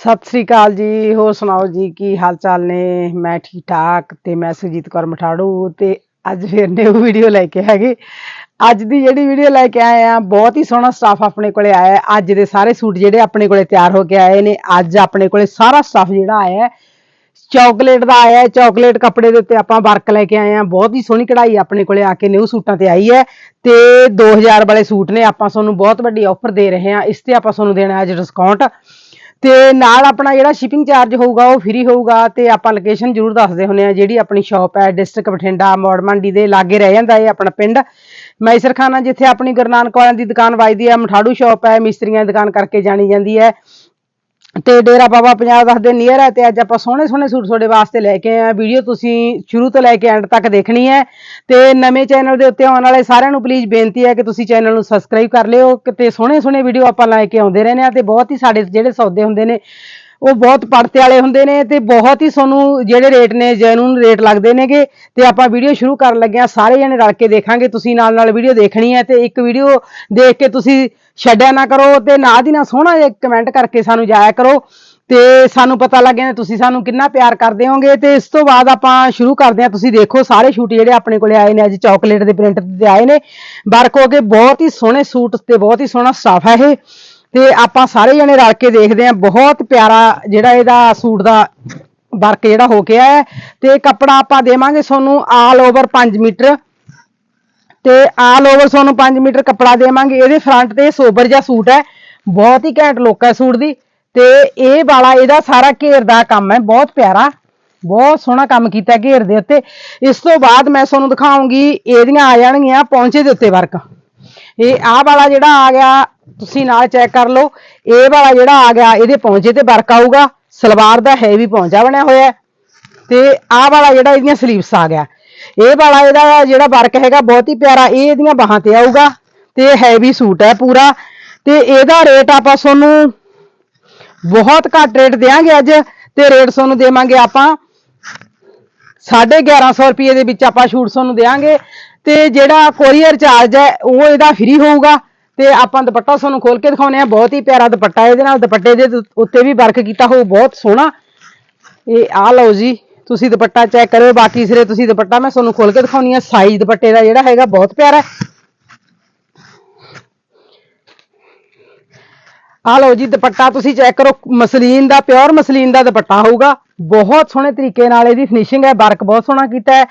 ਸਤਿ ਸ੍ਰੀ ਅਕਾਲ ਜੀ, ਹੋਰ ਸੁਣਾਓ ਜੀ, ਕੀ ਹਾਲ ਚਾਲ ਨੇ? ਮੈਂ ਠੀਕ ਠਾਕ ਤੇ ਮੈਂ ਸੁਜੀਤ ਕੌਰ ਮਠਾੜੂ ਤੇ ਅੱਜ ਫਿਰ ਨਿਊ ਵੀਡੀਓ ਲੈ ਕੇ ਹੈਗੇ। ਅੱਜ ਦੀ ਜਿਹੜੀ ਵੀਡੀਓ ਲੈ ਕੇ ਆਏ ਆ, ਬਹੁਤ ਹੀ ਸੋਹਣਾ ਸਟਾਫ ਆਪਣੇ ਕੋਲੇ ਆਇਆ ਹੈ। ਅੱਜ ਦੇ ਸਾਰੇ ਸੂਟ ਜਿਹੜੇ ਆਪਣੇ ਕੋਲੇ ਤਿਆਰ ਹੋ ਕੇ ਆਏ ਨੇ, ਅੱਜ ਆਪਣੇ ਕੋਲੇ ਸਾਰਾ ਸਟਾਫ ਜਿਹੜਾ ਆਇਆ ਹੈ ਚਾਕਲੇਟ ਦਾ ਆਇਆ ਹੈ ਚਾਕਲੇਟ ਕੱਪੜੇ ਦੇ ਉੱਤੇ ਆਪਾਂ ਵਰਕ ਲੈ ਕੇ ਆਏ ਆ। ਬਹੁਤ ਹੀ ਸੋਹਣੀ ਕਢਾਈ ਆਪਣੇ ਕੋਲੇ ਆ ਕੇ ਨਿਊ ਸੂਟਾਂ ਤੇ ਆਈ ਹੈ ਤੇ 2000 ਵਾਲੇ ਸੂਟ ਨੇ, ਆਪਾਂ ਤੁਹਾਨੂੰ ਬਹੁਤ ਵੱਡੀ ਆਫਰ ਦੇ ਰਹੇ ਹਾਂ ਇਸ ਤੇ ਆਪਾਂ ਤੁਹਾਨੂੰ ਦੇਣਾ ਅੱਜ ਡਿਸਕਾਊਂਟ ਤੇ ਨਾਲ ਆਪਣਾ ਜਿਹੜਾ ਸ਼ਿਪਿੰਗ ਚਾਰਜ ਹੋਊਗਾ, ਉਹ ਫ੍ਰੀ ਹੋਊਗਾ ਤੇ ਆਪਾਂ ਲੋਕੇਸ਼ਨ ਜ਼ਰੂਰ ਦੱਸਦੇ ਹੁੰਨੇ ਆ ਜਿਹੜੀ ਆਪਣੀ ਸ਼ਾਪ ਹੈ ਡਿਸਟ੍ਰਿਕਟ ਬਠਿੰਡਾ, ਮੋੜ ਮੰਡੀ ਦੇ ਲਾਗੇ ਰਹਿ ਜਾਂਦਾ ਇਹ ਆਪਣਾ ਪਿੰਡ। ਮੈਸਰਖਾਨਾ ਜਿੱਥੇ ਆਪਣੀ ਗੁਰੂ ਨਾਨਕ ਵਾਲਿਆਂ ਦੀ ਦੁਕਾਨ ਵੱਜਦੀ ਹੈ, ਮਠਾੜੂ ਸ਼ਾਪ ਹੈ, ਮਿਸਤਰੀਆਂ ਦੀ ਦੁਕਾਨ ਕਰਕੇ ਜਾਣੀ ਜਾਂਦੀ ਹੈ। ਤੇ ਡੇਰਾ ਬਾਬਾ ਪੰਜਾਬ ਦੱਸਦੇ ਨੀਅਰ ਹੈ ਤੇ ਅੱਜ ਆਪਾਂ ਸੋਹਣੇ ਸੋਹਣੇ ਸੂਟ ਤੁਹਾਡੇ ਵਾਸਤੇ ਲੈ ਕੇ ਆਏ ਆ ਵੀਡੀਓ ਤੁਸੀਂ ਸ਼ੁਰੂ ਤੋਂ ਲੈ ਕੇ ਐਂਡ ਤੱਕ ਦੇਖਣੀ ਹੈ। ਤੇ ਨਵੇਂ ਚੈਨਲ ਦੇ ਉੱਤੇ ਆਉਣ ਵਾਲੇ ਸਾਰਿਆਂ ਨੂੰ ਪਲੀਜ਼ ਬੇਨਤੀ ਹੈ ਕਿ ਤੁਸੀਂ ਚੈਨਲ ਨੂੰ ਸਬਸਕ੍ਰਾਈਬ ਕਰ ਲਿਓ ਤੇ ਸੋਹਣੇ ਸੋਹਣੇ ਵੀਡੀਓ ਆਪਾਂ ਲੈ ਕੇ ਆਉਂਦੇ ਰਹਿੰਦੇ ਆ ਤੇ ਬਹੁਤ ਹੀ ਸਾਡੇ ਜਿਹੜੇ ਸੌਦੇ ਹੁੰਦੇ ਨੇ, ਉਹ ਬਹੁਤ ਪੜਤੇ ਵਾਲੇ ਹੁੰਦੇ ਨੇ ਤੇ ਬਹੁਤ ਹੀ ਤੁਹਾਨੂੰ ਜਿਹੜੇ ਰੇਟ ਨੇ ਜੈਨੂਨ ਰੇਟ ਲੱਗਦੇ ਨੇਗੇ ਤੇ ਆਪਾਂ ਵੀਡੀਓ ਸ਼ੁਰੂ ਕਰਨ ਲੱਗੇ ਆ ਸਾਰੇ ਜਣੇ ਰਲ ਕੇ ਦੇਖਾਂਗੇ, ਤੁਸੀਂ ਨਾਲ ਨਾਲ ਵੀਡੀਓ ਦੇਖਣੀ ਹੈ ਤੇ ਇੱਕ ਵੀਡੀਓ ਦੇਖ ਕੇ ਤੁਸੀਂ ਛੱਡਿਆ ਨਾ ਕਰੋ ਤੇ ਨਾਲ ਦੀ ਨਾਲ ਸੋਹਣਾ ਜਿਹਾ ਕਮੈਂਟ ਕਰਕੇ ਸਾਨੂੰ ਜਾਇਆ ਕਰੋ ਤੇ ਸਾਨੂੰ ਪਤਾ ਲੱਗ ਜਾਂਦਾ ਤੁਸੀਂ ਸਾਨੂੰ ਕਿੰਨਾ ਪਿਆਰ ਕਰਦੇ ਹੋਗੇ ਤੇ ਇਸ ਤੋਂ ਬਾਅਦ ਆਪਾਂ ਸ਼ੁਰੂ ਕਰਦੇ ਹਾਂ। ਤੁਸੀਂ ਦੇਖੋ ਸਾਰੇ ਸ਼ੂਟ ਜਿਹੜੇ ਆਪਣੇ ਕੋਲੇ ਆਏ ਨੇ, ਅੱਜ ਚਾਕਲੇਟ ਦੇ ਪ੍ਰਿੰਟ ਤੇ ਆਏ ਨੇ। ਵਰਕ ਹੋ ਕੇ ਬਹੁਤ ਹੀ ਸੋਹਣੇ ਸੂਟ ਤੇ ਬਹੁਤ ਹੀ ਸੋਹਣਾ ਸਟਾਫ ਹੈ ਇਹ। ਤੇ ਆਪਾਂ ਸਾਰੇ ਜਣੇ ਰਲ ਕੇ ਦੇਖਦੇ ਹਾਂ, ਬਹੁਤ ਪਿਆਰਾ ਜਿਹੜਾ ਇਹਦਾ ਸੂਟ ਦਾ ਵਰਕ ਜਿਹੜਾ ਹੋ ਕੇ ਆਇਆ ਹੈ। ਤੇ ਕੱਪੜਾ ਆਪਾਂ ਦੇਵਾਂਗੇ ਤੁਹਾਨੂੰ ਆਲ ਓਵਰ 5 ਮੀਟਰ। ਤੇ ਆਲ ਓਵਰ ਤੁਹਾਨੂੰ 5 ਮੀਟਰ ਕੱਪੜਾ ਦੇਵਾਂਗੇ। ਇਹਦੇ ਫਰੰਟ ਤੇ ਸੋਬਰ ਜਿਹਾ ਸੂਟ ਹੈ। ਬਹੁਤ ਹੀ ਘੈਂਟ ਲੁੱਕ ਹੈ ਸੂਟ ਦੀ। ਤੇ ਇਹ ਵਾਲਾ, ਇਹਦਾ ਸਾਰਾ ਘੇਰ ਦਾ ਕੰਮ ਹੈ। ਬਹੁਤ ਪਿਆਰਾ, ਬਹੁਤ ਸੋਹਣਾ ਕੰਮ ਕੀਤਾ ਘੇਰ ਦੇ ਉੱਤੇ। ਇਸ ਤੋਂ ਬਾਅਦ ਮੈਂ ਤੁਹਾਨੂੰ ਦਿਖਾਉਂਗੀ, ਇਹਦੀਆਂ ਆ ਜਾਣਗੀਆਂ ਪੌਂਚੇ ਦੇ ਉੱਤੇ ਵਰਕ ਇਹ ਆਹ ਵਾਲਾ ਜਿਹੜਾ ਆ ਗਿਆ, ਤੁਸੀਂ ਨਾਲ ਚੈੱਕ ਕਰ ਲਓ। ਇਹ ਵਾਲਾ ਜਿਹੜਾ ਆ ਗਿਆ, ਇਹਦੇ ਪੌਂਚੇ ਤੇ ਵਰਕ ਆਊਗਾ। ਸਲਵਾਰ ਦਾ ਹੈਵੀ ਪੌਂਚਾ ਬਣਿਆ ਹੋਇਆ ਤੇ ਆਹ ਵਾਲਾ ਜਿਹੜਾ ਇਹਦੀਆਂ ਸਲੀਵਸ ਆ ਗਿਆ। ਇਹ ਵਾਲਾ ਇਹਦਾ ਜਿਹੜਾ ਵਰਕ ਹੈਗਾ ਬਹੁਤ ਹੀ ਪਿਆਰਾ, ਇਹ ਇਹਦੀਆਂ ਬਾਹਾਂ ਤੇ ਆਊਗਾ ਤੇ ਹੈਵੀ ਸੂਟ ਹੈ ਪੂਰਾ। ਤੇ ਇਹਦਾ ਰੇਟ ਆਪਾਂ ਤੁਹਾਨੂੰ ਬਹੁਤ ਘੱਟ ਰੇਟ ਦੇਾਂਗੇ ਅੱਜ ਤੇ ਰੇਟ ਤੁਹਾਨੂੰ ਦੇਵਾਂਗੇ ਆਪਾਂ 1150 ਰੁਪਏ ਦੇ ਵਿੱਚ ਆਪਾਂ ਸ਼ੂਟ ਤੁਹਾਨੂੰ ਦੇਾਂਗੇ ਤੇ ਜਿਹੜਾ ਕੋਰੀਅਰ ਚਾਰਜ ਹੈ, ਉਹ ਇਹਦਾ ਫ੍ਰੀ ਹੋਊਗਾ। ਤੇ ਆਪਾਂ ਦੁਪੱਟਾ ਤੁਹਾਨੂੰ ਖੋਲ ਕੇ ਦਿਖਾਉਨੇ ਆ ਬਹੁਤ ਹੀ ਪਿਆਰਾ ਦੁਪੱਟਾ ਇਹਦੇ ਨਾਲ। ਦੁਪੱਟੇ ਦੇ ਉੱਤੇ ਵੀ ਵਰਕ ਕੀਤਾ ਹੋਊ, ਬਹੁਤ ਸੋਹਣਾ। ਇਹ ਆ ਲਓ ਜੀ। ਤੁਸੀਂ ਦੁਪੱਟਾ ਚੈੱਕ ਕਰਿਓ, ਬਾਕੀ ਸਿਰੇ ਤੁਸੀਂ ਦੁਪੱਟਾ, ਮੈਂ ਤੁਹਾਨੂੰ ਖੋਲ ਕੇ ਦਿਖਾਉਣੀ ਆ ਸਾਈਜ਼ ਦੁਪੱਟੇ ਦਾ ਜਿਹੜਾ ਹੈਗਾ, ਬਹੁਤ ਪਿਆਰਾ ਆ ਲਓ ਜੀ, ਦੁਪੱਟਾ ਤੁਸੀਂ ਚੈੱਕ ਕਰੋ, ਮਸਲੀਨ ਦਾ ਪਿਓਰ ਮਸਲੀਨ ਦਾ ਦੁਪੱਟਾ ਹੋਊਗਾ। ਬਹੁਤ ਸੋਹਣੇ ਤਰੀਕੇ ਨਾਲ ਇਹਦੀ ਫਿਨਿਸ਼ਿੰਗ ਹੈ ਵਰਕ ਬਹੁਤ ਸੋਹਣਾ ਕੀਤਾ ਹੈ,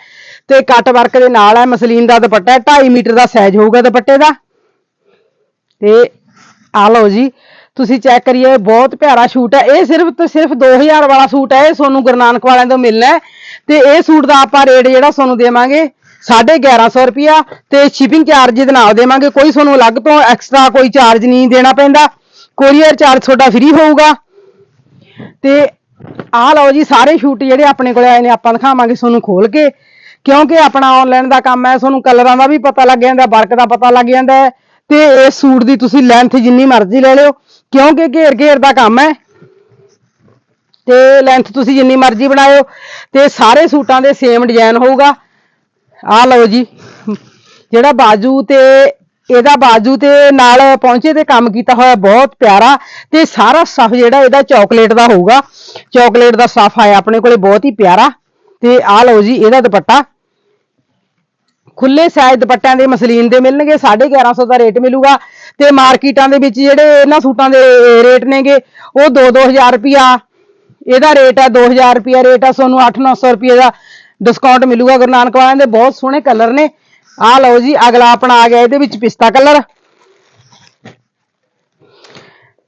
ਤੇ ਕੱਟ ਵਰਕ ਦੇ ਨਾਲ ਹੈ, ਮਸਲੀਨ ਦਾ ਦੁਪੱਟਾ ਹੈ 2.5 ਮੀਟਰ ਦਾ ਸਾਈਜ਼ ਹੋਊਗਾ ਦੁਪੱਟੇ ਦਾ। ਤੇ ਆ ਲਓ ਜੀ ਤੁਸੀਂ ਚੈੱਕ ਕਰੀਏ, ਬਹੁਤ ਪਿਆਰਾ ਸੂਟ ਹੈ। ਇਹ ਸਿਰਫ ਤੇ ਸਿਰਫ 2000 ਵਾਲਾ ਸੂਟ ਹੈ, ਇਹ ਤੁਹਾਨੂੰ ਗੁਰੂ ਨਾਨਕ ਵਾਲਿਆਂ ਤੋਂ ਮਿਲਣਾ ਤੇ ਇਹ ਸੂਟ ਦਾ ਆਪਾਂ ਰੇਟ ਜਿਹੜਾ ਤੁਹਾਨੂੰ ਦੇਵਾਂਗੇ 1150 ਰੁਪਿਆ ਤੇ ਸ਼ਿਪਿੰਗ ਚਾਰਜ ਦੇ ਨਾਲ ਦੇਵਾਂਗੇ। ਕੋਈ ਤੁਹਾਨੂੰ ਅਲੱਗ ਤੋਂ ਐਕਸਟਰਾ ਕੋਈ ਚਾਰਜ ਨਹੀਂ ਦੇਣਾ ਪੈਂਦਾ। ਕੋਰੀਅਰ ਚਾਰਜ ਤੁਹਾਡਾ ਫ੍ਰੀ ਹੋਊਗਾ। ਤੇ ਆਹ ਲਓ ਜੀ, ਸਾਰੇ ਸ਼ੂਟ ਜਿਹੜੇ ਆਪਣੇ ਕੋਲੇ ਆਏ ਨੇ, ਆਪਾਂ ਦਿਖਾਵਾਂਗੇ ਤੁਹਾਨੂੰ ਖੋਲ ਕੇ। ਕਿਉਂਕਿ ਆਪਣਾ ਆਨਲਾਈਨ ਦਾ ਕੰਮ ਹੈ ਤੁਹਾਨੂੰ ਕਲਰਾਂ ਦਾ ਵੀ ਪਤਾ ਲੱਗ ਜਾਂਦਾ ਵਰਕ ਦਾ ਪਤਾ ਲੱਗ ਜਾਂਦਾ ਹੈ। ਤੇ ਇਸ ਸੂਟ ਦੀ ਤੁਸੀਂ ਲੈਂਥ ਜਿੰਨੀ ਮਰਜ਼ੀ ਲੈ ਲਿਓ। ਕਿਉਂਕਿ ਘੇਰ ਘੇਰ ਦਾ ਕੰਮ ਹੈ। ਤੇ ਲੈਂਥ ਤੁਸੀਂ ਜਿੰਨੀ ਮਰਜ਼ੀ ਬਣਾਇਓ। ਤੇ ਸਾਰੇ ਸੂਟਾਂ ਦੇ ਸੇਮ ਡਿਜ਼ਾਈਨ ਹੋਊਗਾ। ਆ ਲਓ ਜੀ, ਜਿਹੜਾ ਬਾਜੂ ਤੇ ਇਹਦਾ ਬਾਜੂ ਤੇ ਨਾਲ ਪਹੁੰਚੇ ਤੇ ਕੰਮ ਕੀਤਾ ਹੋਇਆ ਬਹੁਤ ਪਿਆਰਾ। ਤੇ ਸਾਰਾ ਸਫ਼ ਜਿਹੜਾ ਇਹਦਾ ਚਾਕਲੇਟ ਦਾ ਹੋਊਗਾ। ਚਾਕਲੇਟ ਦਾ ਸਫ਼ ਆਇਆ ਆਪਣੇ ਕੋਲੇ, ਬਹੁਤ ਹੀ ਪਿਆਰਾ। ਤੇ ਆ ਲਓ ਜੀ, ਇਹਦਾ ਦੁਪੱਟਾ। ਖੁੱਲੇ ਸਾਈਜ਼ ਦੁਪੱਟਿਆਂ ਦੇ ਮਸਲੀਨ ਦੇ ਮਿਲਣਗੇ 1150 ਦਾ ਰੇਟ ਮਿਲੂਗਾ ਤੇ ਮਾਰਕੀਟਾਂ ਦੇ ਵਿੱਚ ਜਿਹੜੇ ਇਹਨਾਂ ਸੂਟਾਂ ਦੇ ਰੇਟ ਨੇਗੇ, ਉਹ 2-2000 ਰੁਪਿਆ ਇਹਦਾ ਰੇਟ ਹੈ 2000 ਰੁਪਿਆ ਰੇਟ ਆ ਤੁਹਾਨੂੰ 8-900 ਰੁਪਏ ਦਾ ਡਿਸਕਾਊਂਟ ਮਿਲੂਗਾ। ਗੁਰੂ ਨਾਨਕ ਵਾਲਿਆਂ ਦੇ ਬਹੁਤ ਸੋਹਣੇ ਕਲਰ ਨੇ। ਆਹ ਲਓ ਜੀ, ਅਗਲਾ ਆਪਣਾ ਆ ਗਿਆ ਇਹਦੇ ਵਿੱਚ ਪਿਸਤਾ ਕਲਰ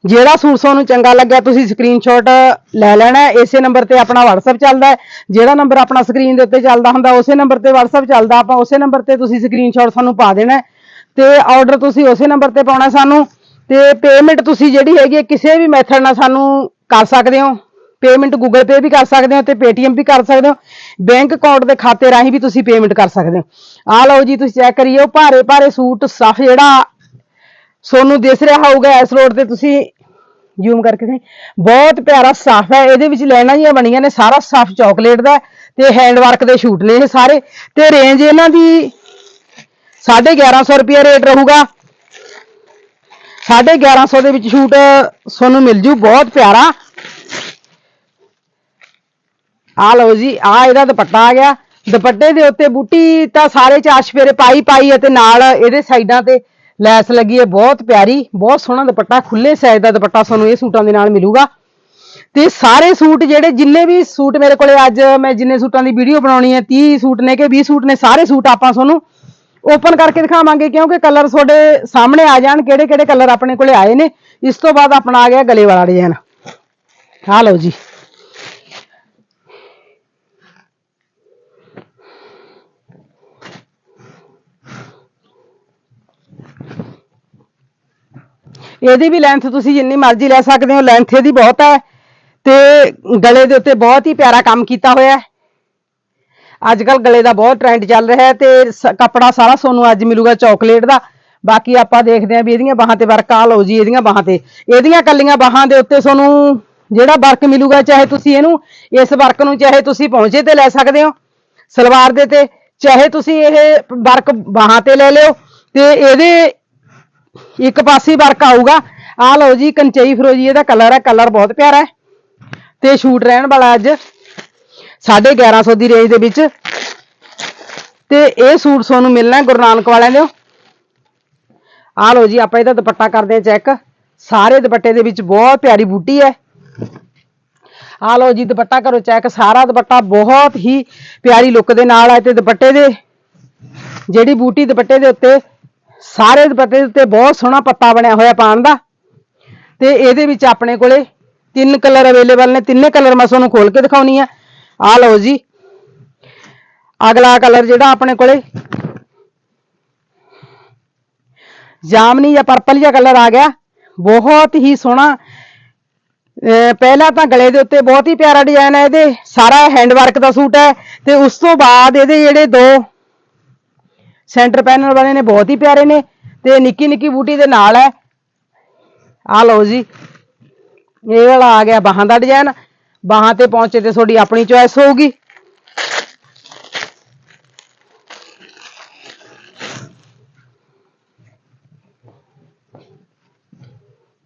ਜਿਹੜਾ ਸੂਟ ਤੁਹਾਨੂੰ ਚੰਗਾ ਲੱਗਿਆ, ਤੁਸੀਂ ਸਕਰੀਨਸ਼ਾਟ ਲੈ ਲੈਣਾ ਇਸੇ ਨੰਬਰ ਤੇ ਆਪਣਾ WhatsApp ਚੱਲਦਾ ਜਿਹੜਾ ਨੰਬਰ ਆਪਣਾ ਸਕਰੀਨ ਦੇ ਉੱਤੇ ਚੱਲਦਾ ਹੁੰਦਾ, ਉਸੇ ਨੰਬਰ ਤੇ WhatsApp ਚੱਲਦਾ। ਆਪਾਂ ਉਸੇ ਨੰਬਰ ਤੇ ਤੁਸੀਂ ਸਕਰੀਨਸ਼ਾਟ ਸਾਨੂੰ ਪਾ ਦੇਣਾ ਤੇ ਆਰਡਰ ਤੁਸੀਂ ਉਸੇ ਨੰਬਰ ਤੇ ਪਾਉਣਾ ਸਾਨੂੰ। ਤੇ ਪੇਮੈਂਟ ਤੁਸੀਂ ਜਿਹੜੀ ਹੈਗੀ ਹੈ, ਕਿਸੇ ਵੀ ਮੈਥਡ ਨਾਲ ਸਾਨੂੰ ਕਰ ਸਕਦੇ ਹੋ। ਪੇਮੈਂਟ ਗੂਗਲ ਪੇ ਵੀ ਕਰ ਸਕਦੇ ਹੋ ਤੇ ਪੇਟੀਐਮ ਵੀ ਕਰ ਸਕਦੇ ਹੋ। ਬੈਂਕ ਅਕਾਊਂਟ ਦੇ ਖਾਤੇ ਰਾਹੀਂ ਵੀ ਤੁਸੀਂ ਪੇਮੈਂਟ ਕਰ ਸਕਦੇ ਹੋ। ਆ ਲਓ ਜੀ, ਤੁਸੀਂ ਚੈੱਕ ਕਰੀਓ ਭਾਰੇ ਭਾਰੇ ਸੂਟ, ਸਫ਼ ਜਿਹੜਾ ਸੋਨੂੰ ਦਿਸ ਰਿਹਾ ਹੋਊਗਾ ਇਸ ਰੋਡ ਤੇ, ਤੁਸੀਂ ਜ਼ੂਮ ਕਰਕੇ ਸਹੀ ਬਹੁਤ ਪਿਆਰਾ ਸਾਫ਼ ਹੈ, ਇਹਦੇ ਵਿੱਚ ਲੈਣਾ ਜੀਆਂ ਬਣੀਆਂ ਨੇ, ਸਾਰਾ ਸਾਫ਼ ਚਾਕਲੇਟ ਦਾ ਤੇ ਹੈਂਡ ਵਰਕ ਦੇ ਸ਼ੂਟ ਨੇ ਇਹ ਸਾਰੇ। ਤੇ ਰੇਂਜ ਇਹਨਾਂ ਦੀ 1150 ਰੁਪਏ ਰੇਟ ਰਹੂਗਾ। 1150 ਦੇ ਵਿੱਚ ਸ਼ੂਟ ਤੁਹਾਨੂੰ ਮਿਲ ਜੂ, ਬਹੁਤ ਪਿਆਰਾ। ਆ ਲਓ ਜੀ ਆ ਇਹਦਾ ਦੁਪੱਟਾ ਆ ਗਿਆ। ਦੁਪੱਟੇ ਦੇ ਉੱਤੇ ਬੂਟੀ ਤਾਂ ਸਾਰੇ ਚਾਰ ਫੇਰੇ ਪਾਈ ਪਾਈ ਅਤੇ ਨਾਲ ਇਹਦੇ ਸਾਈਡਾਂ ਤੇ ਲੈਸ ਲੱਗੀ ਹੈ ਬਹੁਤ ਪਿਆਰੀ, ਬਹੁਤ ਸੋਹਣਾ ਦੁਪੱਟਾ ਖੁੱਲੇ ਸਾਈਜ਼ ਦਾ ਦੁਪੱਟਾ ਤੁਹਾਨੂੰ ਇਹ ਸੂਟਾਂ ਦੇ ਨਾਲ ਮਿਲੂਗਾ। ਤੇ ਸਾਰੇ ਸੂਟ ਜਿਹੜੇ, ਜਿੰਨੇ ਵੀ ਸੂਟ ਮੇਰੇ ਕੋਲੇ ਅੱਜ ਮੈਂ ਜਿੰਨੇ ਸੂਟਾਂ ਦੀ ਵੀਡੀਓ ਬਣਾਉਣੀ ਹੈ 30 ਸੂਟ ਨੇ ਕਿ 20 ਸੂਟ ਨੇ, ਸਾਰੇ ਸੂਟ ਆਪਾਂ ਤੁਹਾਨੂੰ ਓਪਨ ਕਰਕੇ ਦਿਖਾਵਾਂਗੇ, ਕਿਉਂਕਿ ਕਲਰ ਤੁਹਾਡੇ ਸਾਹਮਣੇ ਆ ਜਾਣ ਕਿਹੜੇ ਕਿਹੜੇ ਕਲਰ ਆਪਣੇ ਕੋਲੇ ਆਏ ਨੇ। ਇਸ ਤੋਂ ਬਾਅਦ ਆਪਣਾ ਆ ਗਿਆ ਗਲੇ ਵਾਲਾ ਡਿਜ਼ਾਈਨ ਆ ਲਓ ਜੀ। ਇਹਦੀ ਵੀ ਲੈਂਥ ਤੁਸੀਂ ਜਿੰਨੀ ਮਰਜ਼ੀ ਲੈ ਸਕਦੇ ਹੋ ਲੈਂਥ ਇਹਦੀ ਬਹੁਤ ਹੈ ਤੇ ਗਲੇ ਦੇ ਉੱਤੇ ਬਹੁਤ ਹੀ ਪਿਆਰਾ ਕੰਮ ਕੀਤਾ ਹੋਇਆ ਹੈ। ਅੱਜ ਕੱਲ ਗਲੇ ਦਾ ਬਹੁਤ ਟ੍ਰੈਂਡ ਚੱਲ ਰਿਹਾ ਹੈ ਤੇ ਕੱਪੜਾ ਸਾਰਾ ਤੁਹਾਨੂੰ ਅੱਜ ਮਿਲੂਗਾ ਚਾਕਲੇਟ ਦਾ। ਬਾਕੀ ਆਪਾਂ ਦੇਖਦੇ ਆਂ ਵੀ ਇਹਦੀਆਂ ਬਾਹਾਂ ਤੇ ਵਰਕ ਆ ਲਓ ਜੀ, ਇਹਦੀਆਂ ਬਾਹਾਂ ਤੇ। ਇਹਦੀਆਂ ਕੱਲੀਆਂ ਬਾਹਾਂ ਦੇ ਉੱਤੇ ਤੁਹਾਨੂੰ ਜਿਹੜਾ ਵਰਕ ਮਿਲੂਗਾ, ਚਾਹੇ ਤੁਸੀਂ ਇਹਨੂੰ ਇਸ ਵਰਕ ਨੂੰ ਚਾਹੇ ਤੁਸੀਂ ਪਹੁੰਚੇ ਤੇ ਲੈ ਸਕਦੇ ਹੋ, ਸਲਵਾਰ ਦੇ ਤੇ, ਚਾਹੇ ਤੁਸੀਂ ਇਹ ਵਰਕ ਬਾਹਾਂ ਤੇ ਲੈ ਲਿਓ ਤੇ ਇਹਦੇ ਇੱਕ ਪਾਸੇ ਵਰਕ ਆਊਗਾ। ਆ ਲਓ ਜੀ, ਕੰਚਈ ਫਿਰੋਜੀ, ਇਹਦਾ ਕਲਰ ਹੈ ਕਲਰ ਬਹੁਤ ਪਿਆਰਾ ਹੈ। ਤੇ ਸ਼ੂਟ ਰਹਿਣ ਵਾਲਾ ਅੱਜ 1150 ਦੀ ਰੇਂਜ ਦੇ ਵਿੱਚ। ਤੇ ਇਹ ਸੂਟ ਤੁਹਾਨੂੰ ਮਿਲਣਾ ਗੁਰੂ ਨਾਨਕ ਵਾਲਿਆਂ ਦੇ ਆ ਲਓ ਜੀ, ਆਪਾਂ ਇਹਦਾ ਦੁਪੱਟਾ ਕਰਦੇ ਹਾਂ ਚੈੱਕ ਸਾਰੇ ਦੁਪੱਟੇ ਦੇ ਵਿੱਚ ਬਹੁਤ ਪਿਆਰੀ ਬੂਟੀ ਹੈ। ਆ ਲਓ ਜੀ, ਦੁਪੱਟਾ ਕਰੋ ਚੈੱਕ ਸਾਰਾ ਦੁਪੱਟਾ ਬਹੁਤ ਹੀ ਪਿਆਰੀ ਲੁੱਕ ਦੇ ਨਾਲ ਹੈ ਤੇ ਦੁਪੱਟੇ ਦੇ। ਜਿਹੜੀ ਬੂਟੀ ਦੁਪੱਟੇ ਦੇ ਉੱਤੇ ਸਾਰੇ ਪੱਤੇ ਉੱਤੇ ਬਹੁਤ ਸੋਹਣਾ ਪੱਤਾ ਬਣਿਆ ਹੋਇਆ ਪਾਣ ਦਾ। ਤੇ ਇਹਦੇ ਵਿੱਚ ਆਪਣੇ ਕੋਲੇ ਤਿੰਨ ਕਲਰ ਅਵੇਲੇਬਲ ਨੇ, ਤਿੰਨੇ ਕਲਰ ਮੈਂ ਤੁਹਾਨੂੰ ਖੋਲ ਕੇ ਦਿਖਾਉਣੀ ਆ। ਆ ਲਓ ਜੀ। ਅਗਲਾ ਕਲਰ ਜਿਹੜਾ ਆਪਣੇ ਕੋਲੇ, ਜਾਮਨੀ ਜਾਂ ਪਰਪਲ ਜਿਹਾ ਕਲਰ ਆ ਗਿਆ। ਬਹੁਤ ਹੀ ਸੋਹਣਾ। ਅਹ ਪਹਿਲਾਂ ਤਾਂ ਗਲੇ ਦੇ ਉੱਤੇ ਬਹੁਤ ਹੀ ਪਿਆਰਾ ਡਿਜ਼ਾਈਨ ਹੈ ਇਹਦੇ। ਸਾਰਾ ਹੈਂਡ ਵਰਕ ਦਾ ਸੂਟ ਹੈ। ਤੇ ਉਸ ਤੋਂ ਬਾਅਦ ਇਹਦੇ ਜਿਹੜੇ ਦੋ ਸੈਂਟਰ ਪੈਨਲ ਵਾਲੇ ਨੇ ਬਹੁਤ ਹੀ ਪਿਆਰੇ ਨੇ ਤੇ ਨਿੱਕੀ ਨਿੱਕੀ ਬੂਟੀ ਦੇ ਨਾਲ ਹੈ। ਆ ਲਓ ਜੀ, ਇਹ ਵਾਲਾ ਆ ਗਿਆ ਬਾਹਾਂ ਦਾ ਡਿਜ਼ਾਈਨ ਬਾਹਾਂ ਤੇ ਪਹੁੰਚੇ ਤੇ ਤੁਹਾਡੀ ਆਪਣੀ ਚੁਆਇਸ ਹੋਊਗੀ।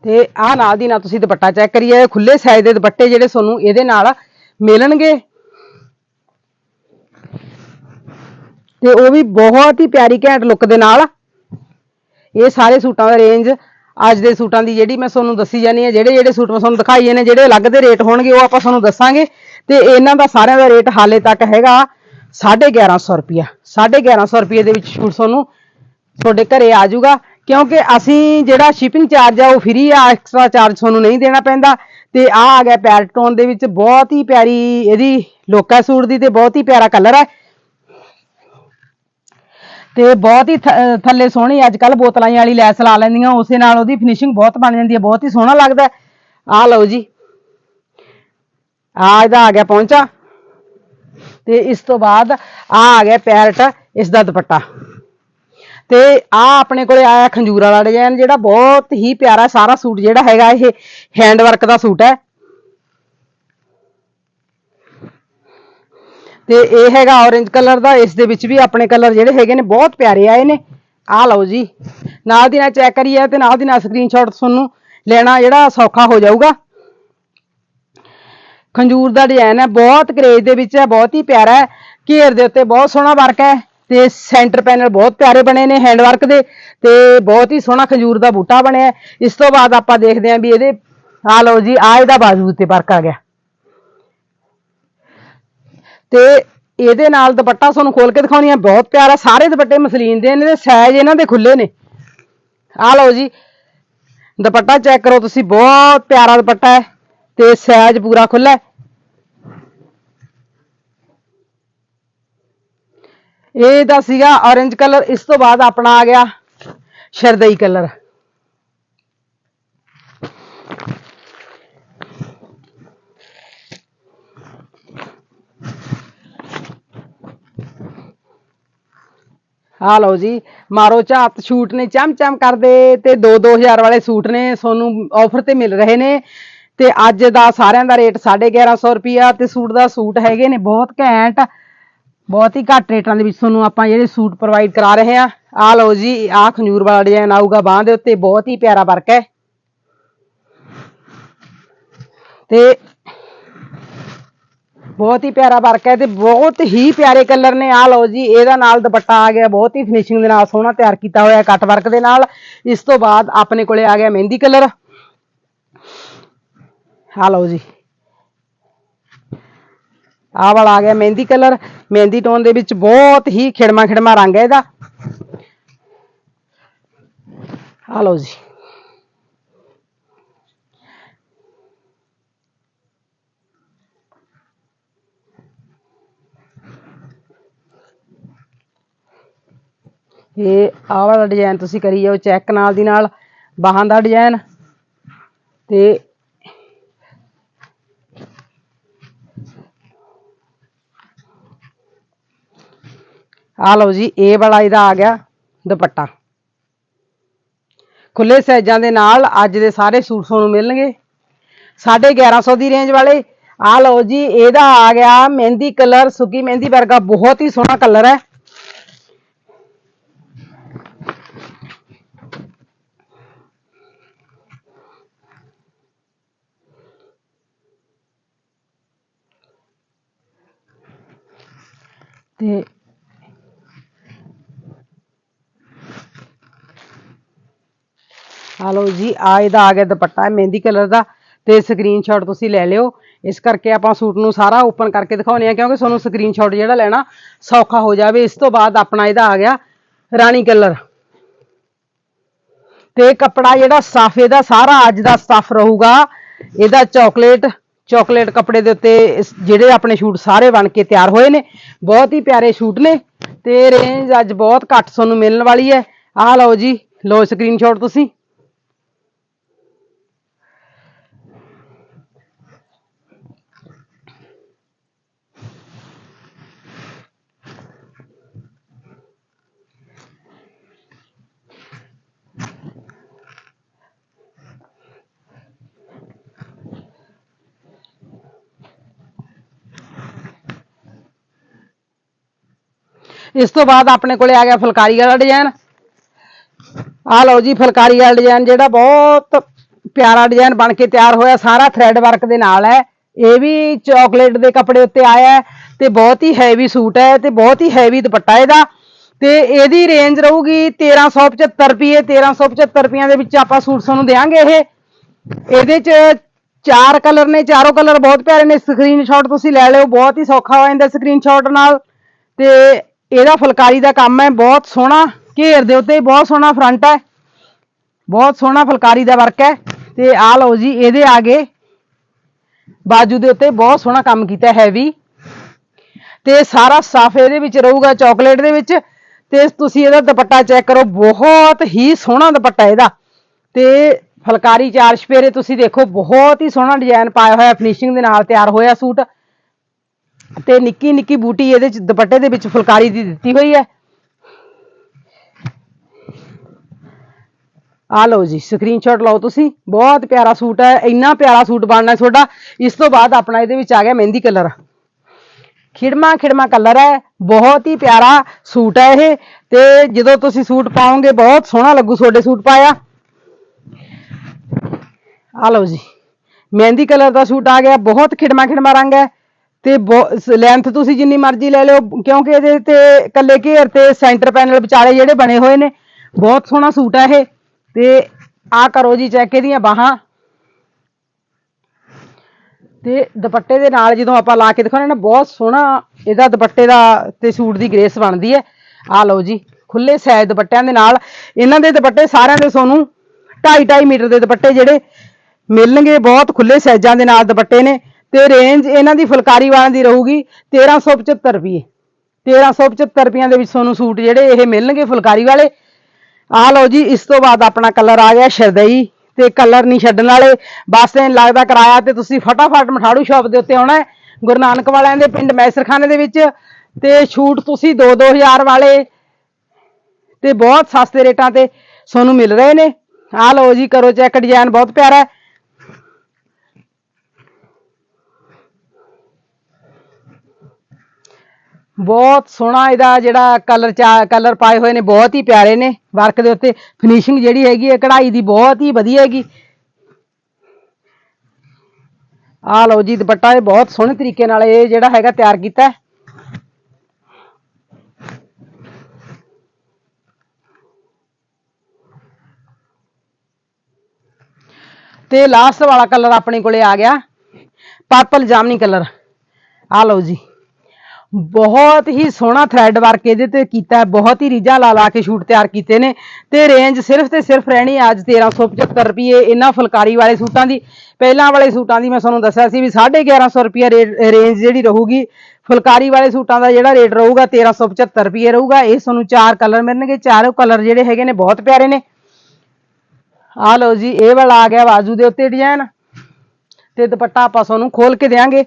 ਤੇ ਆਹ ਨਾਲ ਦੀ ਨਾਲ ਤੁਸੀਂ ਦੁਪੱਟਾ ਚੈੱਕ ਕਰੀਏ ਖੁੱਲੇ ਸਾਈਜ਼ ਦੇ ਦੁਪੱਟੇ ਜਿਹੜੇ ਤੁਹਾਨੂੰ ਇਹਦੇ ਨਾਲ ਮਿਲਣਗੇ। ਤੇ ਉਹ ਵੀ ਬਹੁਤ ਹੀ ਪਿਆਰੀ ਘੈਂਟ ਲੁੱਕ ਦੇ ਨਾਲ। ਇਹ ਸਾਰੇ ਸੂਟਾਂ ਦਾ ਰੇਂਜ ਅੱਜ ਦੇ ਸੂਟਾਂ ਦੀ ਜਿਹੜੀ ਮੈਂ ਤੁਹਾਨੂੰ ਦੱਸੀ ਜਾਨੀ ਹੈ, ਜਿਹੜੇ ਜਿਹੜੇ ਸੂਟ ਮੈਂ ਤੁਹਾਨੂੰ ਦਿਖਾਈਏ ਨੇ ਜਿਹੜੇ ਅਲੱਗ ਦੇ ਰੇਟ ਹੋਣਗੇ, ਉਹ ਆਪਾਂ ਤੁਹਾਨੂੰ ਦੱਸਾਂਗੇ। ਤੇ ਇਹਨਾਂ ਦਾ ਸਾਰਿਆਂ ਦਾ ਰੇਟ ਹਾਲੇ ਤੱਕ ਹੈਗਾ 1150 ਰੁਪਿਆ 1150 ਰੁਪਏ ਦੇ ਵਿੱਚ ਸੂਟ ਤੁਹਾਨੂੰ ਤੁਹਾਡੇ ਘਰੇ ਆ ਜਾਊਗਾ, ਕਿਉਂਕਿ ਅਸੀਂ ਜਿਹੜਾ ਸ਼ਿਪਿੰਗ ਚਾਰਜ ਆ, ਉਹ ਫ੍ਰੀ ਆ ਐਕਸਟਰਾ ਚਾਰਜ ਤੁਹਾਨੂੰ ਨਹੀਂ ਦੇਣਾ ਪੈਂਦਾ। ਤੇ ਆ ਆ ਗਿਆ ਪੈਰਟ ਦੇ ਵਿੱਚ ਬਹੁਤ ਹੀ ਪਿਆਰੀ ਇਹਦੀ ਲੋਕਾ ਸੂਟ ਦੀ ਤੇ ਬਹੁਤ ਹੀ ਪਿਆਰਾ ਕਲਰ ਹੈ ਤੇ ਬਹੁਤ ਹੀ ਥ- ਥੱਲੇ ਸੋਹਣੀ ਅੱਜ ਕੱਲ ਬੋਤਲਾਂ ਵਾਲੀ ਲੈਸ ਲਾ ਲੈਂਦੀਆਂ, ਉਸੇ ਨਾਲ ਉਹਦੀ ਫਿਨਿਸ਼ਿੰਗ ਬਹੁਤ ਬਣ ਜਾਂਦੀ ਹੈ, ਬਹੁਤ ਹੀ ਸੋਹਣਾ ਲੱਗਦਾ ਆ ਲਓ ਜੀ। ਆ ਇਹਦਾ ਆ ਗਿਆ ਪਹੁੰਚਾ ਤੇ ਇਸ ਤੋਂ ਬਾਅਦ ਆ ਆ ਗਿਆ ਪੈਰਟ, ਇਸ ਦਾ ਦੁਪੱਟਾ। ਤੇ ਆ ਆਪਣੇ ਕੋਲੇ ਆਇਆ ਖੰਜੂਰ ਵਾਲਾ ਡਿਜ਼ਾਈਨ ਜਿਹੜਾ ਬਹੁਤ ਹੀ ਪਿਆਰਾ ਸਾਰਾ ਸੂਟ ਜਿਹੜਾ ਹੈਗਾ, ਇਹ ਹੈਂਡ ਵਰਕ ਦਾ ਸੂਟ ਹੈ। ਤੇ ਇਹ ਹੈਗਾ orange ਕਲਰ ਦਾ, ਇਸ ਦੇ ਵਿੱਚ ਵੀ ਆਪਣੇ ਕਲਰ ਜਿਹੜੇ ਹੈਗੇ ਨੇ ਬਹੁਤ ਪਿਆਰੇ ਆਏ ਨੇ। ਆ ਲਓ ਜੀ। ਨਾਲ ਦੀ ਨਾਲ ਚੈੱਕ ਕਰੀਏ ਤੇ ਨਾਲ ਦੀ ਨਾਲ ਸਕਰੀਨਸ਼ਾਟ ਤੁਹਾਨੂੰ ਲੈਣਾ ਜਿਹੜਾ ਸੌਖਾ ਹੋ ਜਾਊਗਾ। ਖੰਜੂਰ ਦਾ ਡਿਜ਼ਾਈਨ ਹੈ, ਬਹੁਤ ਕਰੇਜ ਦੇ ਵਿੱਚ ਹੈ, ਬਹੁਤ ਹੀ ਪਿਆਰਾ ਹੈ। ਘੇਰ ਦੇ ਉੱਤੇ ਬਹੁਤ ਸੋਹਣਾ ਵਰਕ ਹੈ ਤੇ ਸੈਂਟਰ ਪੈਨਲ ਬਹੁਤ ਪਿਆਰੇ ਬਣੇ ਨੇ ਹੈਂਡ ਵਰਕ ਦੇ ਤੇ ਬਹੁਤ ਹੀ ਸੋਹਣਾ ਖੰਜੂਰ ਦਾ ਬੂਟਾ ਬਣਿਆ ਇਸ ਤੋਂ ਬਾਅਦ ਆਪਾਂ ਦੇਖਦੇ ਹਾਂ ਵੀ ਇਹਦੇ ਆ ਲਓ ਜੀ ਆ ਇਹਦਾ ਬਾਜੂ ਤੇ ਵਰਕ ਆ ਗਿਆ। ਤੇ ਇਹਦੇ ਨਾਲ ਦੁਪੱਟਾ ਤੁਹਾਨੂੰ ਖੋਲ ਕੇ ਦਿਖਾਉਣੀ ਆ। ਬਹੁਤ ਪਿਆਰਾ ਸਾਰੇ ਦੁਪੱਟੇ ਮਸਲੀਨ ਦੇ ਨੇ ਤੇ ਸਾਈਜ਼ ਇਹਨਾਂ ਦੇ ਖੁੱਲੇ ਨੇ। ਆ ਲਓ ਜੀ। ਦੁਪੱਟਾ ਚੈੱਕ ਕਰੋ ਤੁਸੀਂ। ਬਹੁਤ ਪਿਆਰਾ ਦੁਪੱਟਾ ਹੈ ਤੇ ਸਾਈਜ਼ ਪੂਰਾ ਖੁੱਲਾ ਇਹ ਦਾ ਸੀਗਾ orange ਕਲਰ ਇਸ ਤੋਂ ਬਾਅਦ ਆਪਣਾ ਆ ਗਿਆ ਸ਼ਰਦਈ ਕਲਰ ਆ ਲਓ ਜੀ, ਮਾਰੋ ਝਾਤ ਸ਼ੂਟ ਨੇ ਚਮ ਚਮ ਕਰਦੇ ਤੇ 2-2000 ਵਾਲੇ ਸੂਟ ਨੇ ਤੁਹਾਨੂੰ ਆਫਰ ਤੇ ਮਿਲ ਰਹੇ ਨੇ। ਤੇ ਅੱਜ ਦਾ ਸਾਰਿਆਂ ਦਾ ਰੇਟ 1150 ਰੁਪਿਆ ਤੇ ਸੂਟ ਦਾ ਸੂਟ ਹੈਗੇ ਨੇ, ਬਹੁਤ ਘੈਂਟ। ਬਹੁਤ ਹੀ ਘੱਟ ਰੇਟਾਂ ਦੇ ਵਿੱਚ ਤੁਹਾਨੂੰ ਆਪਾਂ ਜਿਹੜੇ ਸੂਟ ਪ੍ਰੋਵਾਈਡ ਕਰਾ ਰਹੇ ਆ ਆ ਲਓ ਜੀ ਆ ਖੰਜੂਰ ਵਾਲਾ ਡਿਜ਼ਾਈਨ ਆਊਗਾ ਬਾਹ ਦੇ ਉੱਤੇ, ਬਹੁਤ ਹੀ ਪਿਆਰਾ ਵਰਕ ਹੈ। ਤੇ ਬਹੁਤ ਹੀ ਪਿਆਰਾ ਵਰਕ ਹੈ ਤੇ ਬਹੁਤ ਹੀ ਪਿਆਰੇ ਕਲਰ ਨੇ। ਆ ਲਓ ਜੀ, ਇਹਦਾ ਨਾਲ ਦੁਪੱਟਾ ਆ ਗਿਆ, ਬਹੁਤ ਹੀ ਫਿਨਿਸ਼ਿੰਗ ਦੇ ਨਾਲ ਸੋਹਣਾ ਤਿਆਰ ਕੀਤਾ ਹੋਇਆ ਕੱਟ ਵਰਕ ਦੇ ਨਾਲ। ਇਸ ਤੋਂ ਬਾਅਦ ਆਪਣੇ ਕੋਲੇ ਆ ਗਿਆ ਮਹਿੰਦੀ ਕਲਰ। ਆ ਲਓ ਜੀ। ਆਹ ਵਾਲਾ ਆ ਗਿਆ ਮਹਿੰਦੀ ਕਲਰ। ਮਹਿੰਦੀ ਟੋਨ ਦੇ ਵਿੱਚ ਬਹੁਤ ਹੀ ਖਿੜਮਾ ਖਿੜਮਾ ਰੰਗ ਹੈ ਇਹਦਾ। ਆ ਲਓ ਜੀ। ਇਹ ਆਹ ਵਾਲਾ ਡਿਜ਼ਾਈਨ ਤੁਸੀਂ ਕਰੀ ਜਾਓ ਚੈੱਕ ਨਾਲ ਦੀ ਨਾਲ, ਬਾਹਾਂ ਦਾ ਡਿਜ਼ਾਈਨ ਤੇ ਆ ਲਓ ਜੀ, ਇਹ ਵਾਲਾ ਇਹਦਾ ਆ ਗਿਆ ਦੁਪੱਟਾ। ਖੁੱਲੇ ਸਾਈਜ਼ਾਂ ਦੇ ਨਾਲ ਅੱਜ ਦੇ ਸਾਰੇ ਸੂਟ ਤੁਹਾਨੂੰ ਮਿਲਣਗੇ। 1150 ਦੀ ਰੇਂਜ ਵਾਲੇ ਆ ਲਓ ਜੀ, ਇਹਦਾ ਆ ਗਿਆ ਮਹਿੰਦੀ ਕਲਰ ਸੁੱਕੀ ਮਹਿੰਦੀ ਵਰਗਾ ਬਹੁਤ ਹੀ ਸੋਹਣਾ ਕਲਰ ਹੈ। ਤੇ ਆ ਲਓ ਜੀ ਆ ਇਹਦਾ ਆ ਗਿਆ ਦੁਪੱਟਾ ਮਹਿੰਦੀ ਕਲਰ ਦਾ, ਤੇ ਸਕਰੀਨਸ਼ਾਟ ਤੁਸੀਂ ਲੈ ਲਿਓ। ਇਸ ਕਰਕੇ ਆਪਾਂ ਸੂਟ ਨੂੰ ਸਾਰਾ ਓਪਨ ਕਰਕੇ ਦਿਖਾਉਨੇ ਆ ਕਿਉਂਕਿ ਤੁਹਾਨੂੰ ਸਕਰੀਨਸ਼ਾਟ ਜਿਹੜਾ ਲੈਣਾ ਸੌਖਾ ਹੋ ਜਾਵੇ। ਇਸ ਤੋਂ ਬਾਅਦ ਆਪਣਾ ਇਹਦਾ ਆ ਗਿਆ ਰਾਣੀ ਕਲਰ। ਤੇ ਕੱਪੜਾ ਜਿਹੜਾ ਸਟਫ ਇਹਦਾ ਸਾਰਾ ਅੱਜ ਦਾ ਸਟਫ ਰਹੂਗਾ। ਇਹਦਾ ਚਾਕਲੇਟ ਚਾਕਲੇਟ ਕੱਪੜੇ ਦੇ ਉੱਤੇ ਇਸ- ਜਿਹੜੇ ਆਪਣੇ ਸ਼ੂਟ ਸਾਰੇ ਬਣ ਕੇ ਤਿਆਰ ਹੋਏ ਨੇ। ਬਹੁਤ ਹੀ ਪਿਆਰੇ ਸ਼ੂਟ ਨੇ ਤੇ ਰੇਂਜ ਅੱਜ ਬਹੁਤ ਘੱਟ ਤੁਹਾਨੂੰ ਮਿਲਣ ਵਾਲੀ ਹੈ। ਆਹ ਲਓ ਜੀ, ਲਓ ਸਕਰੀਨਸ਼ਾਟ ਤੁਸੀਂ। ਇਸ ਤੋਂ ਬਾਅਦ ਆਪਣੇ ਕੋਲੇ ਆ ਗਿਆ ਫੁਲਕਾਰੀ ਵਾਲਾ ਡਿਜ਼ਾਈਨ ਆ ਲਓ ਜੀ ਫੁਲਕਾਰੀ ਵਾਲਾ ਡਿਜ਼ਾਈਨ ਜਿਹੜਾ ਬਹੁਤ ਪਿਆਰਾ ਡਿਜ਼ਾਈਨ ਬਣ ਕੇ ਤਿਆਰ ਹੋਇਆ, ਸਾਰਾ ਥ੍ਰੈਡ ਵਰਕ ਦੇ ਨਾਲ ਹੈ। ਇਹ ਵੀ ਚਾਕਲੇਟ ਦੇ ਕੱਪੜੇ ਉੱਤੇ ਆਇਆ ਤੇ ਬਹੁਤ ਹੀ ਹੈਵੀ ਸੂਟ ਹੈ ਤੇ ਬਹੁਤ ਹੀ ਹੈਵੀ ਦੁਪੱਟਾ ਇਹਦਾ। ਤੇ ਇਹਦੀ ਰੇਂਜ ਰਹੂਗੀ 1375 ਰੁਪਏ 1375 ਰੁਪਈਆਂ ਦੇ ਵਿੱਚ ਆਪਾਂ ਸੂਟ ਤੁਹਾਨੂੰ ਦੇਵਾਂਗੇ ਇਹ। ਇਹਦੇ ਚ ਚਾਰ ਕਲਰ ਨੇ, ਚਾਰੋਂ ਕਲਰ ਬਹੁਤ ਪਿਆਰੇ ਨੇ। ਸਕਰੀਨਸ਼ਾਟ ਤੁਸੀਂ ਲੈ ਲਿਓ, ਬਹੁਤ ਹੀ ਸੌਖਾ ਹੋ ਜਾਂਦਾ ਸਕਰੀਨਸ਼ਾਟ ਨਾਲ। ਤੇ ਇਹਦਾ ਫੁਲਕਾਰੀ ਦਾ ਕੰਮ ਹੈ, ਬਹੁਤ ਸੋਹਣਾ, ਘੇਰ ਦੇ ਉੱਤੇ ਬਹੁਤ ਸੋਹਣਾ ਫਰੰਟ ਹੈ। ਬਹੁਤ ਸੋਹਣਾ ਫੁਲਕਾਰੀ ਦਾ ਵਰਕ ਹੈ। ਤੇ ਆ ਲਓ ਜੀ, ਇਹਦੇ ਆਗੇ ਬਾਜੂ ਦੇ ਉੱਤੇ ਬਹੁਤ ਸੋਹਣਾ ਕੰਮ ਕੀਤਾ ਹੈਵੀ ਤੇ ਸਾਰਾ ਸਟਫ ਇਹਦੇ ਵਿੱਚ ਰਹੂਗਾ ਚਾਕਲੇਟ ਦੇ ਵਿੱਚ। ਤੇ ਤੁਸੀਂ ਇਹਦਾ ਦੁਪੱਟਾ ਚੈੱਕ ਕਰੋ, ਬਹੁਤ ਹੀ ਸੋਹਣਾ ਦੁਪੱਟਾ ਇਹਦਾ। ਤੇ ਫੁਲਕਾਰੀ ਚਾਰ ਸ਼ਪੇਰੇ ਤੁਸੀਂ ਦੇਖੋ, ਬਹੁਤ ਹੀ ਸੋਹਣਾ ਡਿਜ਼ਾਈਨ ਪਾਇਆ ਹੋਇਆ ਫਿਨਿਸ਼ਿੰਗ ਦੇ ਨਾਲ ਤਿਆਰ ਹੋਇਆ ਸੂਟ। ਤੇ ਨਿੱਕੀ ਨਿੱਕੀ ਬੂਟੀ ਇਹਦੇ ਚ ਦੁਪੱਟੇ ਦੇ ਵਿੱਚ ਫੁਲਕਾਰੀ ਦੀ ਦਿੱਤੀ ਹੋਈ ਹੈ। ਆ ਲਓ ਜੀ ਸਕਰੀਨਸ਼ਾਟ ਲਓ ਤੁਸੀਂ। ਬਹੁਤ ਪਿਆਰਾ ਸੂਟ ਹੈ, ਇੰਨਾ ਪਿਆਰਾ ਸੂਟ ਬਣਨਾ ਤੁਹਾਡਾ। ਇਸ ਤੋਂ ਬਾਅਦ ਆਪਣਾ ਇਹਦੇ ਵਿੱਚ ਆ ਗਿਆ ਮਹਿੰਦੀ ਕਲਰ। ਖਿੜਮਾ ਖਿੜਮਾ ਕਲਰ ਹੈ, ਬਹੁਤ ਹੀ ਪਿਆਰਾ ਸੂਟ ਹੈ ਇਹ। ਤੇ ਜਦੋਂ ਤੁਸੀਂ ਸੂਟ ਪਾਓਗੇ, ਬਹੁਤ ਸੋਹਣਾ ਲੱਗੂ ਤੁਹਾਡੇ ਸੂਟ ਪਾਇਆ। ਆ ਲਓ ਜੀ, ਮਹਿੰਦੀ ਕਲਰ ਦਾ ਸੂਟ ਆ ਗਿਆ, ਬਹੁਤ ਖਿੜਮਾ ਖਿੜਮਾ ਰੰਗ ਹੈ। ਤੇ ਲੈਂਥ ਤੁਸੀਂ ਜਿੰਨੀ ਮਰਜ਼ੀ ਲੈ ਲਿਓ, ਕਿਉਂਕਿ ਇਹਦੇ ਤੇ ਕੱਲੇ ਘੇਰ ਤੇ ਸੈਂਟਰ ਪੈਨਲ ਵਿਚਾਲੇ ਜਿਹੜੇ ਬਣੇ ਹੋਏ ਨੇ, ਬਹੁਤ ਸੋਹਣਾ ਸੂਟ ਹੈ ਇਹ, ਤੇ ਆ ਕਰੋ ਜੀ ਚੈੱਕ ਇਹਦੀਆਂ ਬਾਹਾਂ। ਤੇ ਦੁਪੱਟੇ ਦੇ ਨਾਲ ਜਦੋਂ ਆਪਾਂ ਲਾ ਕੇ ਦਿਖਾਉਣੇ ਨਾ, ਬਹੁਤ ਸੋਹਣਾ ਇਹਦਾ ਦੁਪੱਟੇ ਦਾ ਤੇ ਸੂਟ ਦੀ ਗ੍ਰੇਸ ਬਣਦੀ ਹੈ। ਆ ਲਓ ਜੀ ਖੁੱਲੇ ਸਾਈਜ਼ ਦੁਪੱਟਿਆਂ ਦੇ ਨਾਲ, ਇਹਨਾਂ ਦੇ ਦੁਪੱਟੇ ਸਾਰਿਆਂ ਦੇ ਤੁਹਾਨੂੰ 2.5 2.5 ਮੀਟਰ ਦੇ ਦੁਪੱਟੇ ਜਿਹੜੇ ਮਿਲਣਗੇ, ਬਹੁਤ ਖੁੱਲੇ ਸਾਈਜ਼ਾਂ ਦੇ ਨਾਲ ਦੁਪੱਟੇ ਨੇ। ਤੇ ਰੇਂਜ ਇਹਨਾਂ ਦੀ ਫੁਲਕਾਰੀ ਵਾਲਿਆਂ ਦੀ ਰਹੂਗੀ 1375 ਰੁਪਏ। 1375 ਰੁਪਈਆਂ ਦੇ ਵਿੱਚ ਤੁਹਾਨੂੰ ਸੂਟ ਜਿਹੜੇ ਇਹ ਮਿਲਣਗੇ ਫੁਲਕਾਰੀ ਵਾਲੇ। ਆ ਲਓ ਜੀ, ਇਸ ਤੋਂ ਬਾਅਦ ਆਪਣਾ ਕਲਰ ਆ ਗਿਆ ਸ਼ਰਦਈ। ਤੇ ਕਲਰ ਨਹੀਂ ਛੱਡਣ ਵਾਲੇ, ਬਸ ਐਂ ਲੱਗਦਾ ਕਿਰਾਇਆ ਤੇ ਤੁਸੀਂ ਫਟਾਫਟ ਮਠਾੜੂ ਸ਼ਾਪ ਦੇ ਉੱਤੇ ਆਉਣਾ ਗੁਰੂ ਨਾਨਕ ਵਾਲਿਆਂ ਦੇ ਪਿੰਡ ਮੈਸਰਖਾਨੇ ਦੇ ਵਿੱਚ। ਤੇ ਛੂਟ ਤੁਸੀਂ 2-2000 ਵਾਲੇ। ਤੇ ਬਹੁਤ ਸਸਤੇ ਰੇਟਾਂ ਤੇ ਤੁਹਾਨੂੰ ਮਿਲ ਰਹੇ ਨੇ। ਆ ਲਓ ਜੀ, ਕਰੋ ਚੈੱਕ ਡਿਜ਼ਾਈਨ ਬਹੁਤ ਪਿਆਰਾ ਹੈ। ਬਹੁਤ ਸੋਹਣਾ ਇਹਦਾ ਜਿਹੜਾ ਕਲਰ ਚਾ ਕਲਰ ਪਾਏ ਹੋਏ ਨੇ, ਬਹੁਤ ਹੀ ਪਿਆਰੇ ਨੇ ਵਰਕ ਦੇ ਉੱਤੇ। ਫਿਨਿਸ਼ਿੰਗ ਜਿਹੜੀ ਹੈਗੀ ਹੈ, ਕਢਾਈ ਦੀ ਬਹੁਤ ਹੀ ਵਧੀਆ ਹੈਗੀ। ਆ ਲਓ ਜੀ, ਦੁਪੱਟਾ ਇਹ ਬਹੁਤ ਸੋਹਣੇ ਤਰੀਕੇ ਨਾਲ ਇਹ ਜਿਹੜਾ ਹੈਗਾ ਤਿਆਰ ਕੀਤਾ ਹੈ। ਤੇ ਲਾਸਟ ਵਾਲਾ ਕਲਰ ਆਪਣੇ ਕੋਲੇ ਆ ਗਿਆ। ਪਰਪਲ ਜਾਮਨੀ ਕਲਰ ਆ ਲਓ ਜੀ। ਬਹੁਤ ਹੀ ਸੋਹਣਾ ਥ੍ਰੈਡ ਵਰਕ ਇਹਦੇ ਤੇ ਕੀਤਾ ਹੈ, ਬਹੁਤ ਹੀ ਰੀਝਾਂ ਲਾ ਲਾ ਕੇ ਸ਼ੂਟ ਤਿਆਰ ਕੀਤੇ ਨੇ ਤੇ ਰੇਂਜ ਸਿਰਫ ਤੇ ਸਿਰਫ ਰਹਿਣੀ ਹੈ ਅੱਜ 1375 ਰੁਪਏ ਇਹਨਾਂ ਫੁਲਕਾਰੀ ਵਾਲੇ ਸੂਟਾਂ ਦੀ। ਪਹਿਲਾਂ ਵਾਲੇ ਸੂਟਾਂ ਦੀ ਮੈਂ ਤੁਹਾਨੂੰ ਦੱਸਿਆ ਸੀ ਵੀ 1150 ਰੁਪਏ ਰੇਂਜ ਜਿਹੜੀ ਰਹੂਗੀ, ਫੁਲਕਾਰੀ ਵਾਲੇ ਸੂਟਾਂ ਦਾ ਜਿਹੜਾ ਰੇਟ ਰਹੂਗਾ 1375 ਰੁਪਏ ਰਹੂਗਾ। ਇਹ ਤੁਹਾਨੂੰ ਚਾਰ ਕਲਰ ਮਿਲਣਗੇ, ਚਾਰੋਂ ਕਲਰ ਜਿਹੜੇ ਹੈਗੇ ਨੇ ਬਹੁਤ ਪਿਆਰੇ ਨੇ। ਆ ਲਓ ਜੀ, ਇਹ ਵਾਲਾ ਆ ਗਿਆ ਬਾਜੂ ਦੇ ਉੱਤੇ ਡਿਜ਼ਾਈਨ ਤੇ ਦੁਪੱਟਾ ਆਪਾਂ ਤੁਹਾਨੂੰ ਖੋਲ ਕੇ ਦੇਾਂਗੇ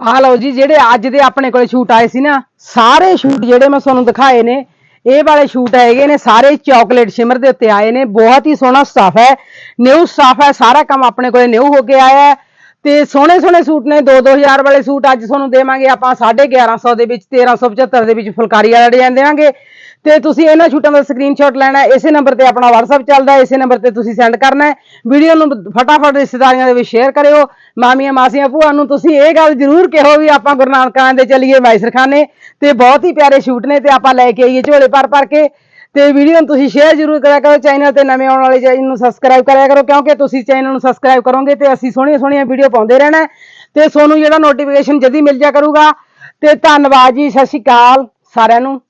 ਆ ਲਓ ਜੀ, ਜਿਹੜੇ ਅੱਜ ਦੇ ਆਪਣੇ ਕੋਲੇ ਸ਼ੂਟ ਆਏ ਸੀ ਨਾ, ਸਾਰੇ ਸ਼ੂਟ ਜਿਹੜੇ ਮੈਂ ਤੁਹਾਨੂੰ ਦਿਖਾਏ ਨੇ, ਇਹ ਵਾਲੇ ਸ਼ੂਟ ਹੈਗੇ ਨੇ, ਸਾਰੇ ਚਾਕਲੇਟ ਸ਼ਿਮਰ ਦੇ ਉੱਤੇ ਆਏ ਨੇ, ਬਹੁਤ ਹੀ ਸੋਹਣਾ ਸਟਾਫ ਹੈ ਨਿਊ ਸਟਾਫ ਹੈ, ਸਾਰਾ ਕੰਮ ਆਪਣੇ ਕੋਲੇ ਨਿਊ ਹੋ ਕੇ ਆਇਆ ਹੈ। ਤੇ ਸੋਹਣੇ ਸੋਹਣੇ ਸੂਟ ਨੇ 2-2000 ਵਾਲੇ ਸੂਟ ਅੱਜ ਤੁਹਾਨੂੰ ਦੇਵਾਂਗੇ ਆਪਾਂ 1150 ਦੇ ਵਿੱਚ 1375 ਦੇ ਵਿੱਚ ਫੁਲਕਾਰੀ ਵਾਲਾ ਡਿਜ਼ਾਈਨ ਦੇਵਾਂਗੇ। ਤੇ ਤੁਸੀਂ ਇਹਨਾਂ ਸ਼ੂਟਾਂ ਦਾ ਸਕਰੀਨਸ਼ਾਟ ਲੈਣਾ, ਇਸੇ ਨੰਬਰ ਤੇ ਆਪਣਾ WhatsApp ਚੱਲਦਾ ਇਸੇ ਨੰਬਰ ਤੇ ਤੁਸੀਂ ਸੈਂਡ ਕਰਨਾ ਹੈ। ਵੀਡੀਓ ਨੂੰ ਫਟਾਫਟ ਰਿਸ਼ਤੇਦਾਰੀਆਂ ਦੇ ਵਿੱਚ ਸ਼ੇਅਰ ਕਰਿਓ। ਮਾਮੀਆਂ, ਮਾਸੀਆਂ, ਭੂਆ ਨੂੰ ਤੁਸੀਂ ਇਹ ਗੱਲ ਜ਼ਰੂਰ ਕਹੋ ਵੀ ਆਪਾਂ ਗੁਰੂ ਨਾਨਕਾਂ ਦੇ ਚੱਲੀਏ ਮੈਸਰਖਾਨੇ ਤੇ ਬਹੁਤ ਹੀ ਪਿਆਰੇ ਸ਼ੂਟ ਨੇ ਤੇ ਆਪਾਂ ਲੈ ਕੇ ਆਈਏ ਝੋਲੇ ਭਰ ਭਰ ਕੇ। ਤੇ ਵੀਡੀਓ ਨੂੰ ਤੁਸੀਂ ਸ਼ੇਅਰ ਜ਼ਰੂਰ ਕਰਿਆ ਕਰੋ ਚੈਨਲ ਤੇ ਨਵੇਂ ਆਉਣ ਵਾਲੇ ਚੈਨਲ ਨੂੰ ਸਬਸਕ੍ਰਾਈਬ ਕਰਿਆ ਕਰੋ, ਕਿਉਂਕਿ ਤੁਸੀਂ ਚੈਨਲ ਨੂੰ ਸਬਸਕ੍ਰਾਈਬ ਕਰੋਗੇ ਤੇ ਅਸੀਂ ਸੋਹਣੀਆਂ ਸੋਹਣੀਆਂ ਵੀਡੀਓ ਪਾਉਂਦੇ ਰਹਿਣਾ ਹੈ। ਤੇ ਤੁਹਾਨੂੰ ਜਿਹੜਾ ਨੋਟੀਫਿਕੇਸ਼ਨ ਜਦੀ ਮਿਲ ਜਾ ਕਰੂਗਾ। ਤੇ ਧੰਨਵਾਦ ਜੀ, ਸਤਿ ਸ਼੍ਰੀ ਅਕਾਲ ਸਾਰਿਆਂ ਨੂੰ।